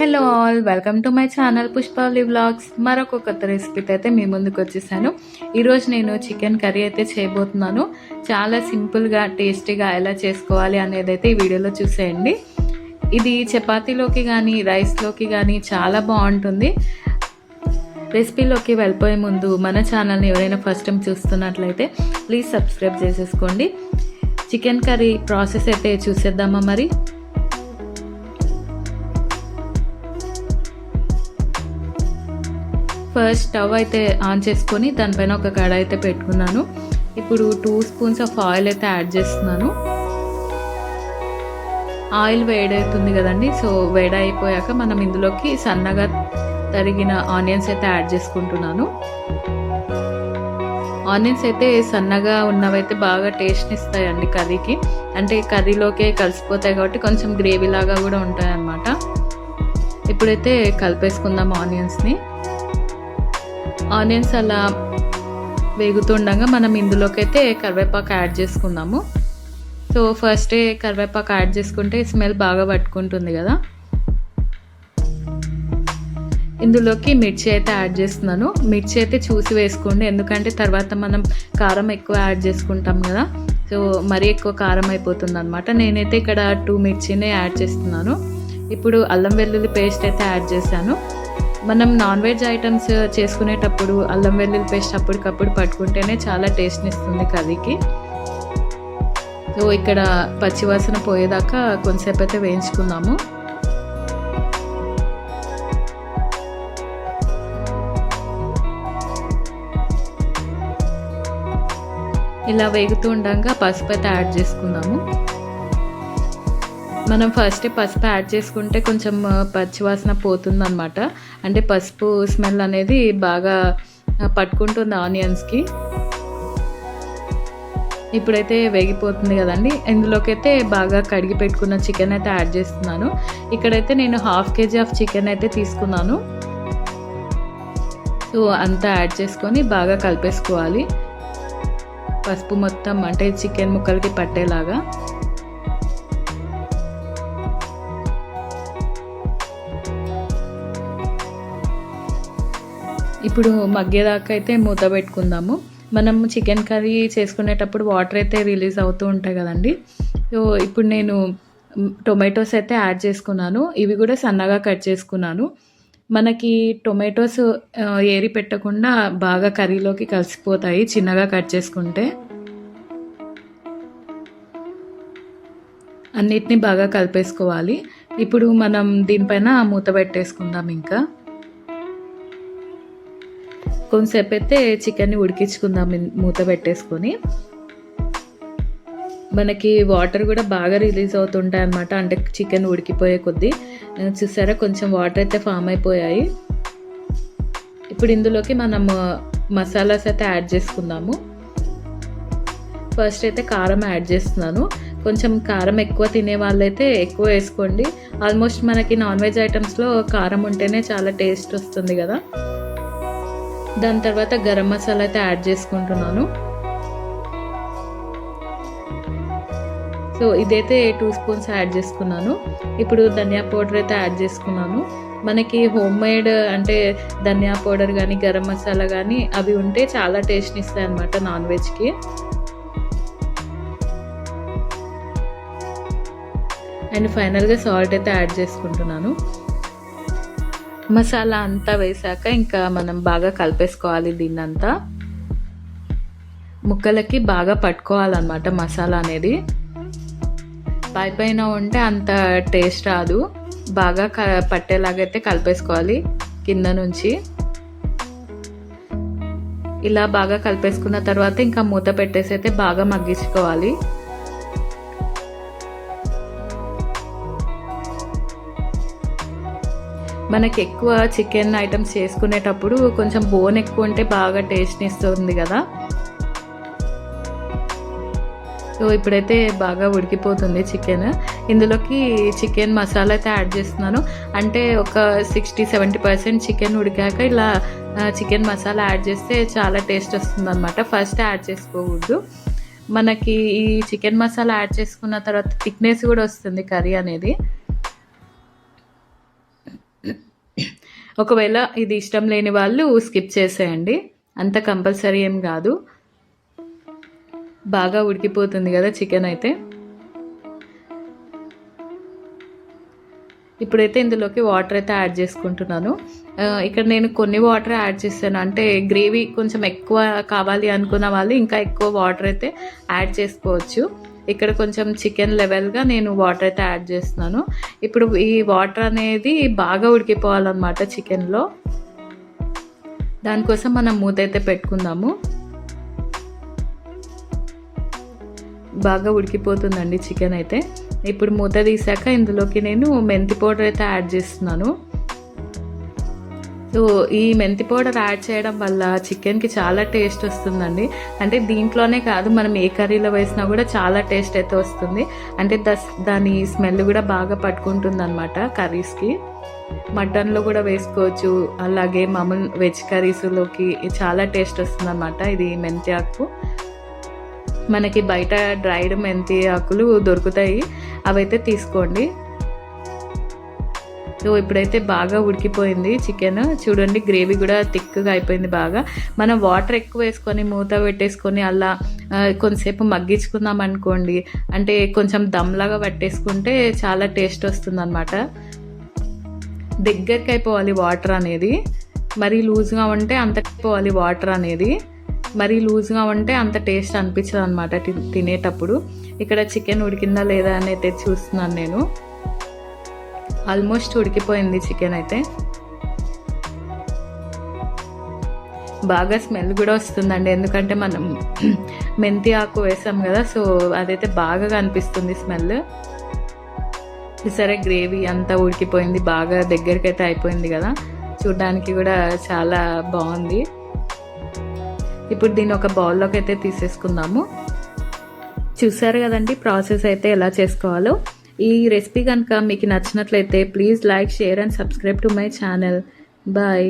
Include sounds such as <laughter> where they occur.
Hello all welcome to my channel Pushpavali vlogs. మరొక కొత్త రెసిపీతో అయితే మీ ముందుకు వచ్చేసాను. ఈరోజు నేను చికెన్ కర్రీ అయితే చేయబోతున్నాను. చాలా సింపుల్గా టేస్టీగా ఎలా చేసుకోవాలి అనేది అయితే ఈ వీడియోలో చూసేయండి. ఇది చపాతీలోకి కానీ రైస్లోకి కానీ చాలా బాగుంటుంది. రెసిపీలోకి వెళ్ళిపోయే ముందు మన ఛానల్ని ఎవరైనా ఫస్ట్ టైం చూస్తున్నట్లయితే ప్లీజ్ సబ్స్క్రైబ్ చేసేసుకోండి. చికెన్ కర్రీ ప్రాసెస్ అయితే చూసేద్దామా మరి? ఫస్ట్ స్టవ్ అయితే ఆన్ చేసుకొని దానిపైన ఒక కడాయి అయితే పెట్టుకున్నాను. ఇప్పుడు టూ స్పూన్స్ ఆఫ్ ఆయిల్ అయితే యాడ్ చేస్తున్నాను. ఆయిల్ వేడవుతుంది కదండి సో వేడైపోయాక మనం ఇందులోకి సన్నగా తరిగిన ఆనియన్స్ అయితే యాడ్ చేసుకుంటున్నాను. ఆనియన్స్ అయితే సన్నగా ఉన్నవైతే బాగా టేస్ట్ ఇస్తాయండి కర్రీకి. అంటే కర్రీలోకే కలిసిపోతాయి కాబట్టి కొంచెం గ్రేవీ లాగా కూడా ఉంటాయి అన్నమాట ఇప్పుడైతే కలిపేసుకుందాం ఆనియన్స్ని ఆనియన్స్ అలా వేగుతుండగా మనం ఇందులోకి అయితే కరివేపాకు యాడ్ చేసుకుందాము. సో ఫస్టే కరివేపాకు యాడ్ చేసుకుంటే స్మెల్ బాగా పట్టుకుంటుంది కదా. ఇందులోకి మిర్చి అయితే యాడ్ చేస్తున్నాను. మిర్చి అయితే చూసి వేసుకోండి. ఎందుకంటే తర్వాత మనం కారం ఎక్కువ యాడ్ చేసుకుంటాం కదా. సో మరీ ఎక్కువ కారం అయిపోతుంది అనమాట నేనైతే ఇక్కడ టూ మిర్చినే యాడ్ చేస్తున్నాను. ఇప్పుడు అల్లం వెల్లుల్లి పేస్ట్ అయితే యాడ్ చేశాను. మనం నాన్ వెజ్ ఐటమ్స్ చేసుకునేటప్పుడు అల్లం వెల్లుల్లి పేస్ట్ అప్పటికప్పుడు పట్టుకుంటేనే చాలా టేస్ట్ని ఇస్తుంది కర్రీకి. సో ఇక్కడ పచ్చివాసన పోయేదాకా కొంతసేపు అయితే వేయించుకుందాము. ఇలా వేగుతూ ఉండగా పసుపు అయితే యాడ్ చేసుకుందాము. మనం ఫస్ట్ పసుపు యాడ్ చేసుకుంటే కొంచెం పచ్చివాసన పోతుంది అనమాట అంటే పసుపు స్మెల్ అనేది బాగా పట్టుకుంటుంది ఆనియన్స్కి ఇప్పుడైతే వేగిపోతుంది కదండి. ఇందులోకి అయితే బాగా కడిగి పెట్టుకున్న చికెన్ అయితే యాడ్ చేస్తున్నాను. ఇక్కడైతే నేను హాఫ్ కేజీ ఆఫ్ చికెన్ అయితే తీసుకున్నాను. సో అంతా యాడ్ చేసుకొని బాగా కలిపేసుకోవాలి. పసుపు మొత్తం అంటే చికెన్ ముక్కలకి పట్టేలాగా. ఇప్పుడు మగ్గేదాకా అయితే మూత పెట్టుకుందాము. మనం చికెన్ కర్రీ చేసుకునేటప్పుడు వాటర్ అయితే రిలీజ్ అవుతూ ఉంటాయి కదండి. సో ఇప్పుడు నేను టొమాటోస్ అయితే యాడ్ చేసుకున్నాను. ఇవి కూడా సన్నగా కట్ చేసుకున్నాను. మనకి టొమాటోస్ ఏరి పెట్టకుండా బాగా కర్రీలోకి కలిసిపోతాయి చిన్నగా కట్ చేసుకుంటే. అన్నిటినీ బాగా కలిపేసుకోవాలి. ఇప్పుడు మనం దీనిపైన మూత పెట్టేసుకుందాం ఇంకా. కొంతసేపు అయితే చికెన్ని ఉడికించుకుందాం మూత పెట్టేసుకొని. మనకి వాటర్ కూడా బాగా రిలీజ్ అవుతుంటాయి అనమాట అంటే చికెన్ ఉడికిపోయే కొద్దీ. చూసారా? కొంచెం వాటర్ అయితే ఫామ్ అయిపోయాయి. ఇప్పుడు ఇందులోకి మనం మసాలాస్ అయితే యాడ్ చేసుకుందాము. ఫస్ట్ అయితే కారం యాడ్ చేస్తున్నాను. కొంచెం కారం ఎక్కువ తినే వాళ్ళైతే ఎక్కువ వేసుకోండి. ఆల్మోస్ట్ మనకి నాన్ వెజ్ ఐటమ్స్లో కారం ఉంటేనే చాలా టేస్ట్ వస్తుంది కదా. దాని తర్వాత గరం మసాలా అయితే యాడ్ చేసుకుంటున్నాను. సో ఇదైతే టూ స్పూన్స్ యాడ్ చేసుకున్నాను. ఇప్పుడు ధనియా పౌడర్ అయితే యాడ్ చేసుకున్నాను. మనకి హోమ్ మేడ్ అంటే ధనియా పౌడర్ కానీ గరం మసాలా కానీ అవి ఉంటే చాలా టేస్ట్ని ఇస్తాయి అనమాట నాన్ వెజ్కి. అండ్ ఫైనల్గా సాల్ట్ అయితే యాడ్ చేసుకుంటున్నాను. మసాలా అంతా వేసాక ఇంకా మనం బాగా కలిపేసుకోవాలి దీన్నంతా. ముక్కలకి బాగా పట్టుకోవాలన్నమాట మసాలా అనేది. పై పైన ఉంటే అంత టేస్ట్ రాదు. బాగా క పట్టేలాగైతే కలిపేసుకోవాలి కింద నుంచి. ఇలా బాగా కలిపేసుకున్న తర్వాత ఇంకా మూత పెట్టేసి అయితే బాగా మగ్గించుకోవాలి. మనకి ఎక్కువ చికెన్ ఐటమ్స్ చేసుకునేటప్పుడు కొంచెం బోన్ ఎక్కువ ఉంటే బాగా టేస్ట్ని ఇస్తుంది కదా. సో ఇప్పుడైతే బాగా ఉడికిపోతుంది చికెన్. ఇందులోకి చికెన్ మసాలా అయితే యాడ్ చేస్తున్నాను. అంటే ఒక సిక్స్టీ సెవెంటీ పర్సెంట్ చికెన్ ఉడికాక ఇలా చికెన్ మసాలా యాడ్ చేస్తే చాలా టేస్ట్ వస్తుంది అనమాట ఫస్ట్ యాడ్ చేసుకోకూడదు. మనకి ఈ చికెన్ మసాలా యాడ్ చేసుకున్న తర్వాత థిక్నెస్ కూడా వస్తుంది కర్రీ అనేది. ఒకవేళ ఇది ఇష్టం లేని వాళ్ళు స్కిప్ చేసేయండి. అంత కంపల్సరీ ఏం కాదు. బాగా ఉడికిపోతుంది కదా చికెన్ అయితే. ఇప్పుడైతే ఇందులోకి వాటర్ అయితే యాడ్ చేసుకుంటున్నాను. ఇక్కడ నేను కొన్ని వాటర్ యాడ్ చేశాను. అంటే గ్రేవీ కొంచెం ఎక్కువ కావాలి అనుకున్న వాళ్ళు ఇంకా ఎక్కువ వాటర్ అయితే యాడ్ చేసుకోవచ్చు. ఇక్కడ కొంచెం చికెన్ లెవెల్గా నేను వాటర్ అయితే యాడ్ చేస్తున్నాను. ఇప్పుడు ఈ వాటర్ అనేది బాగా ఉడికిపోవాలన్నమాట చికెన్లో దానికోసం మనం మూత అయితే పెట్టుకుందాము. బాగా ఉడికిపోతుందండి చికెన్ అయితే. ఇప్పుడు మూత తీసాక ఇందులోకి నేను మెంతి పౌడర్ అయితే యాడ్ చేస్తున్నాను. సో ఈ మెంతి పౌడర్ యాడ్ చేయడం వల్ల చికెన్కి చాలా టేస్ట్ వస్తుందండి. అంటే దీంట్లోనే కాదు మనం ఏ కర్రీలో వేసినా కూడా చాలా టేస్ట్ అయితే వస్తుంది. అంటే దస్ దాని స్మెల్ కూడా బాగా పట్టుకుంటుంది అనమాట కర్రీస్కి. మటన్లో కూడా వేసుకోవచ్చు అలాగే మామూలు వెజ్ కర్రీస్లోకి చాలా టేస్ట్ వస్తుంది అనమాట ఇది మెంతి ఆకు. మనకి బయట డ్రైడ్ మెంతి ఆకులు దొరుకుతాయి. అవైతే తీసుకోండి. సో ఇప్పుడైతే బాగా ఉడికిపోయింది చికెన్. చూడండి గ్రేవీ కూడా థిక్గా అయిపోయింది బాగా. మనం వాటర్ ఎక్కువ వేసుకొని మూత పెట్టేసుకొని అలా కొంతసేపు మగ్గించుకుందాం అనుకోండి. అంటే కొంచెం దమ్లాగా పట్టేసుకుంటే చాలా టేస్ట్ వస్తుంది అనమాట దగ్గరికి అయిపోవాలి వాటర్ అనేది. మరీ లూజ్గా ఉంటే అంత అయిపోవాలి వాటర్ అనేది. మరీ లూజ్గా ఉంటే అంత టేస్ట్ అనిపించదు అనమాట తినేటప్పుడు. ఇక్కడ చికెన్ ఉడికిందా లేదా అని అయితే చూస్తున్నాను నేను. ఆల్మోస్ట్ ఉడికిపోయింది చికెన్ అయితే. బాగా స్మెల్ కూడా వస్తుందండి ఎందుకంటే మనం <clears throat> మెంతి ఆకు వేసాం కదా సో అదైతే బాగా కనిపిస్తుంది స్మెల్. సరే గ్రేవీ అంతా ఉడికిపోయింది బాగా దగ్గరికి అయితే అయిపోయింది కదా. చూడడానికి కూడా చాలా బాగుంది. ఇప్పుడు దీన్ని ఒక బౌల్లోకి అయితే తీసేసుకుందాము. చూసారు కదండి ప్రాసెస్ అయితే ఎలా చేసుకోవాలో? ఈ రెసిపీ కనుక మీకు నచ్చినట్లయితే please like share and subscribe to my channel bye